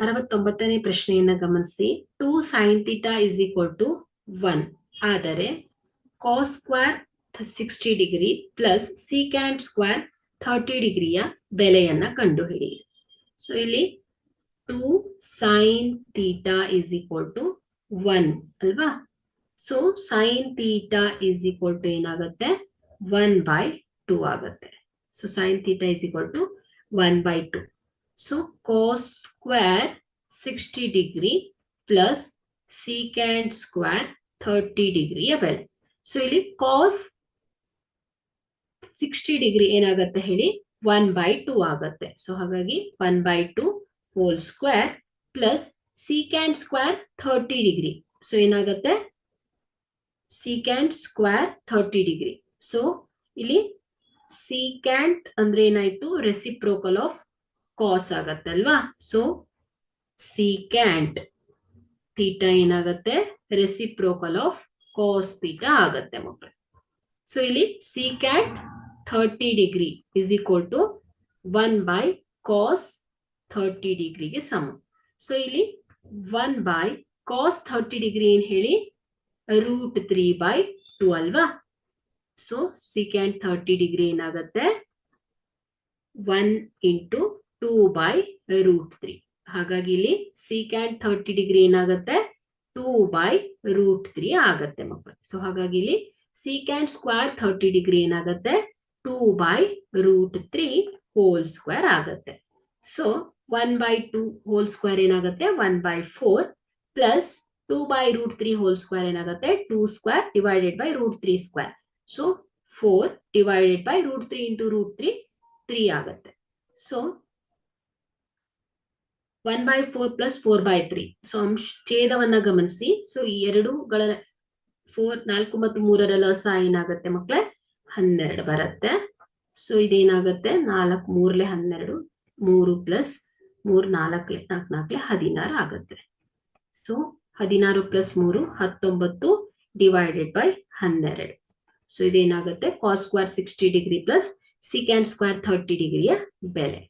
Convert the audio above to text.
ಅರವತ್ತೊಂಬತ್ತನೇ ಪ್ರಶ್ನೆಯನ್ನ ಗಮನಿಸಿ. Two sine theta is equal to one ಆದರೆ cos square sixty degree plus secant square thirty ಡಿಗ್ರಿಯ ಬೆಲೆಯನ್ನ ಕಂಡುಹಿಡಿಯಿರಿ. ಸೊ ಇಲ್ಲಿ two sine theta is equal to one ಅಲ್ವಾ? So sine theta is equal to ಏನಾಗುತ್ತೆ? One by two ಆಗುತ್ತೆ. So sine theta is equal to one by two so cos square sixty degree plus secant square thirty degree ಬೆಲೆ so ಇಲ್ಲಿ cos sixty degree ಏನಾಗತ್ತೆ ಹೇಳಿ? One by two ಆಗತ್ತೆ. So ಹಾಗಾಗಿ one by two whole square plus secant square thirty degree. So ಏನಾಗತ್ತೆ? Secant square thirty degree. So ಇಲ್ಲಿ secant ಅಂದ್ರೆ ಏನಾಯ್ತು? ರೆಸಿಪ್ರೋಕಲ್ ಆಫ್ ಕಾಸ್ ಆಗತ್ತೆ ಅಲ್ವಾ ಸೊ ಸೀಕ್ಯಾಂಟ್ ಥೀಟಾ ಏನಾಗತ್ತೆ? ರೆಸಿಪ್ರೋಕಲ್ ಆಫ್ ಕಾಸ್ ಥೀಟಾ ಆಗತ್ತೆ ಮಕ್ಕಳು ಸೊ ಇಲ್ಲಿ secant thirty degree is equal to one by cos thirty ಡಿಗ್ರಿಗೆ ಸಮ. ಸೊ ಇಲ್ಲಿ one by cos thirty degree ಏನ್ ಹೇಳಿ? ರೂಟ್ ತ್ರೀ ಬೈ ಟು ಅಲ್ವಾ? ಸೊ ಸೀಕ್ಯಾಂಟ್ ಥರ್ಟಿ ಡಿಗ್ರಿ ಏನಾಗತ್ತೆ? One into two by root three ಹಾಗಾಗಿ ಇಲ್ಲಿ ಸೀಕ್ಯಾಂಟ್ ಥರ್ಟಿ ಡಿಗ್ರಿ ಏನಾಗತ್ತೆ? ಟೂ ಬೈ ರೂಟ್ ತ್ರೀ ಆಗತ್ತೆ ಮಕ್ಕಳು ಸೊ ಹಾಗಾಗಿ ಇಲ್ಲಿ ಸೀಕ್ಯಾಂಟ್ ಸ್ಕ್ವೇರ್ ಥರ್ಟಿ ಡಿಗ್ರಿ ಏನಾಗತ್ತೆ? Two by root three whole square ಆಗತ್ತೆ. So one by two whole square ಏನಾಗುತ್ತೆ? One by four plus two by root three whole square ಏನಾಗುತ್ತೆ? Two square divided by root three square so four divided by root three into root three three ಆಗುತ್ತೆ. So one by four plus four by three so ಛೇದವನ್ನ ಗಮನಿಸಿ. So ಈ ಎರಡುಗಳ four ನಾಲ್ಕು ಮತ್ತು ಮೂರರ ಲಸ ಏನಾಗುತ್ತೆ ಮಕ್ಳೆ? ಹನ್ನೆರಡು ಬರುತ್ತೆ. ಸೊ ಇದೇನಾಗುತ್ತೆ? ನಾಲ್ಕು ಮೂರ್ಲೆ ಹನ್ನೆರಡು, ಮೂರು ಪ್ಲಸ್ ಮೂರ್ ನಾಲ್ಕಲೆ, ನಾಲ್ಕ್ ನಾಲ್ಕಲೆ ಹದಿನಾರು ಆಗುತ್ತೆ. ಸೊ ಹದಿನಾರು ಪ್ಲಸ್ ಮೂರು, ಹತ್ತೊಂಬತ್ತು ಡಿವೈಡೆಡ್ ಬೈ ಹನ್ನೆರಡು. So ಇದೇನಾಗುತ್ತೆ? Cos square sixty degree plus secant square thirty ಡಿಗ್ರಿಯ ಬೆಲೆ.